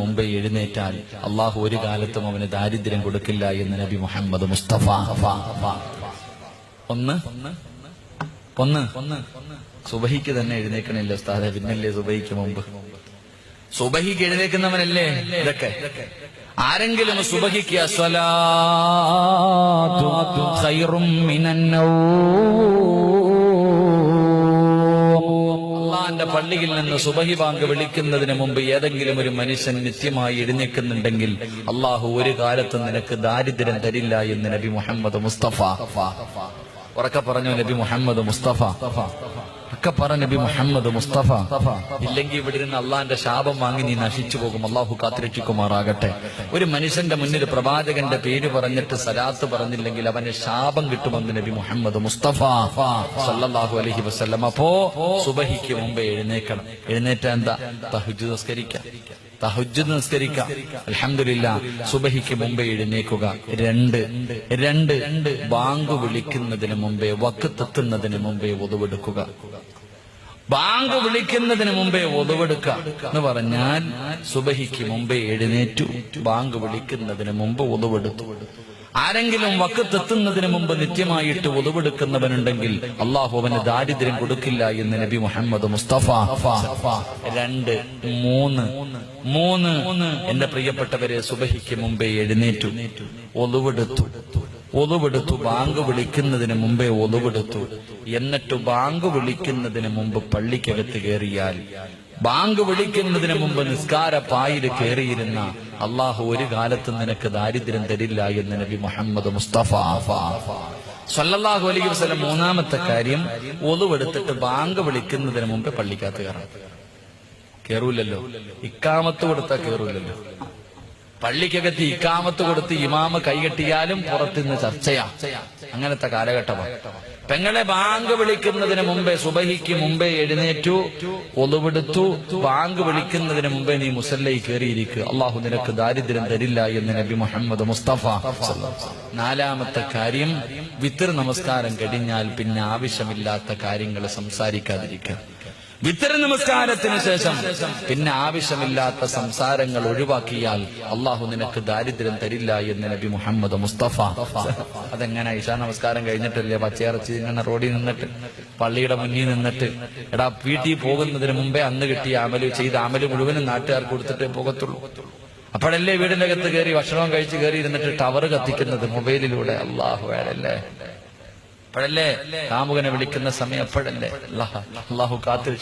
മുമ്പേ എഴുന്നേറ്റാൽ അള്ളാഹു ഒരു കാലത്തും അവന് ദാരിദ്ര്യം കൊടുക്കില്ല എന്ന് നബി മുഹമ്മദ് മുസ്തഫ. ഒന്ന് ഒന്ന് ഒന്ന് സുബഹിക്ക് തന്നെ എഴുന്നേക്കണില്ല ഉസ്താദെ? പിന്നല്ലേ സുബഹിക്ക് മുമ്പ്. സുബഹിക്ക് എഴുന്നേക്കുന്നവനല്ലേ? ഇതൊക്കെ. ആരെങ്കിലും സുബഹിക്ക് അസ്വലാത്തു പള്ളിയിൽ നിന്ന് സുബഹി ബാങ്ക് വിളിക്കുന്നതിന് മുമ്പ് ഏതെങ്കിലും ഒരു മനുഷ്യൻ നിത്യമായി എഴുന്നേക്കുന്നുണ്ടെങ്കിൽ അള്ളാഹു ഒരു കാലത്തും നിനക്ക് ദാരിദ്ര്യം തരില്ല എന്ന് നബി മുഹമ്മദ് മുസ്തഫ. ഉറക്കെ പറഞ്ഞു നബി മുഹമ്മദ് മുസ്തഫ. ഒക്കെ പറ നബി മുഹമ്മദ് മുസ്തഫ. ഇല്ലെങ്കിൽ ഇവിടെ ഇരുന്ന് അള്ളാന്റെ ശാപം വാങ്ങി നീ നശിച്ചു പോകും. അള്ളാഹു കാത്തിരക്ഷിക്കുമാറാകട്ടെ. ഒരു മനുഷ്യന്റെ മുന്നിൽ പ്രവാചകന്റെ പേര് പറഞ്ഞിട്ട് സലാത്ത് പറഞ്ഞില്ലെങ്കിൽ അവന് ശാപം കിട്ടുമെന്ന് നബി മുഹമ്മദ് മുസ്തഫ സല്ലാഹു അലൈഹി വസല്ലം. അപ്പോ സുബഹിക്ക് മുമ്പേ എഴുന്നേക്കണം. എഴുന്നേറ്റ എന്താ? തഹുജ് നിസ്കരിക്കാം. തഹുജ് നിസ്കരിക്കാം. അലഹമില്ല സുബഹിക്ക് മുമ്പേ എഴുന്നേക്കുക. രണ്ട് രണ്ട് ബാങ്ക് വിളിക്കുന്നതിന് മുമ്പേ വക്കത്തെത്തുന്നതിന് മുമ്പേ ഒതുവെടുക്കുക ബാങ്ക് വിളിക്കുന്നതിന് മുമ്പേ ഒതുവെടുക്കുക എന്ന് പറഞ്ഞാൽ സുബഹിക്ക് മുമ്പേ എഴുന്നേറ്റു. ബാങ്ക് വിളിക്കുന്നതിന് മുമ്പ് ഒതുവെടുത്തു. ആരെങ്കിലും വക്കത്തെത്തുന്നതിന് മുമ്പ് നിത്യമായിട്ട് ഒതുവെടുക്കുന്നവനുണ്ടെങ്കിൽ അള്ളാഹു അവന് ദാരിദ്ര്യം കൊടുക്കില്ല എന്ന് നബി മുഹമ്മദ് മുസ്തഫ. രണ്ട് മൂന്ന് മൂന്ന്. എന്റെ പ്രിയപ്പെട്ടവരെ സുബഹിക്ക് മുമ്പേ എഴുന്നേറ്റു. ഒതുവെടുത്തു. ഒതുവെടുത്തു ബാങ്ക് വിളിക്കുന്നതിന് മുമ്പേ ഒതുവെടുത്തു. എന്നിട്ട് ബാങ്ക് വിളിക്കുന്നതിന് മുമ്പ് പള്ളിക്കകത്ത് കയറിയാൽ ബാങ്ക് വിളിക്കുന്നതിന് മുമ്പ് നിസ്കാര പായിൽ കയറിയിരുന്ന അള്ളാഹു ഒരു കാലത്ത് നിനക്ക് ദാരിദ്ര്യം തരില്ല എന്ന് നബി മുഹമ്മദ് മുസ്തഫ. സല്ലല്ലാഹു അലൈഹി വസല്ലം മൂന്നാമത്തെ കാര്യം ഒതുവെടുത്തിട്ട് ബാങ്ക് വിളിക്കുന്നതിന് മുമ്പേ പള്ളിക്കകത്ത് കയറണം. കേറൂലല്ലോ ഇക്കാമത്ത് കൊടുത്താൽ കേറൂലല്ലോ പള്ളിക്കകത്ത് ഇക്കാമത്ത് കൊടുത്ത് ഇമാമ കൈകെട്ടിയാലും പുറത്തുനിന്ന് ചർച്ചയാ. അങ്ങനത്തെ കാലഘട്ടമാണ് പെങ്ങളെ ബാങ്ക് വിളിക്കുന്നതിന് മുമ്പേ സുബഹിക്ക് മുമ്പേ എഴുന്നേറ്റു ഒതുവെടുത്തു ബാങ്ക് വിളിക്കുന്നതിന് മുമ്പേ നീ മുസല്ലൈ കയറിയിരിക്കുക അള്ളാഹു നിനക്ക് ദാരിദ്ര്യം തരില്ല എന്ന് നബി മുഹമ്മദ് മുസ്തഫ നാലാമത്തെ കാര്യം വിത്തർ നമസ്കാരം കഴിഞ്ഞാൽ പിന്നെ ആവശ്യമില്ലാത്ത കാര്യങ്ങൾ സംസാരിക്കാതിരിക്കുക. വിത്തര നമസ്കാരത്തിന് ശേഷം പിന്നെ ആവശ്യമില്ലാത്ത സംസാരങ്ങൾ ഒഴിവാക്കിയാൽ അള്ളാഹു നിനക്ക് ദാരിദ്ര്യം തരില്ല എന്ന് നബി മുഹമ്മദ് മുസ്തഫ. അതെങ്ങനെ ഇഷാ നമസ്കാരം കഴിഞ്ഞിട്ടല്ലേ പച്ചയിറച്ചി ഇങ്ങനെ റോഡിൽ നിന്നിട്ട് പള്ളിയുടെ മുന്നിൽ നിന്നിട്ട് എടാ വീട്ടിൽ പോകുന്നതിന് മുമ്പേ അന്ന് കിട്ടിയ അമൽ ചെയ്ത അമൽ മുഴുവനും നാട്ടുകാർക്ക് കൊടുത്തിട്ടേ പോകത്തുള്ളൂ. അപ്പോഴല്ലേ വീടിന്റെ അകത്ത് കയറി ഭക്ഷണം കഴിച്ച് കയറി ഇരുന്നിട്ട് ടവർ കത്തിക്കുന്നത് മൊബൈലിലൂടെ അള്ളാഹു വേണല്ലേ അപ്പോഴല്ലേ കാമുകനെ വിളിക്കുന്ന സമയം അപ്പോഴല്ലേ? അള്ളാഹു കാത്തിരിച്ചു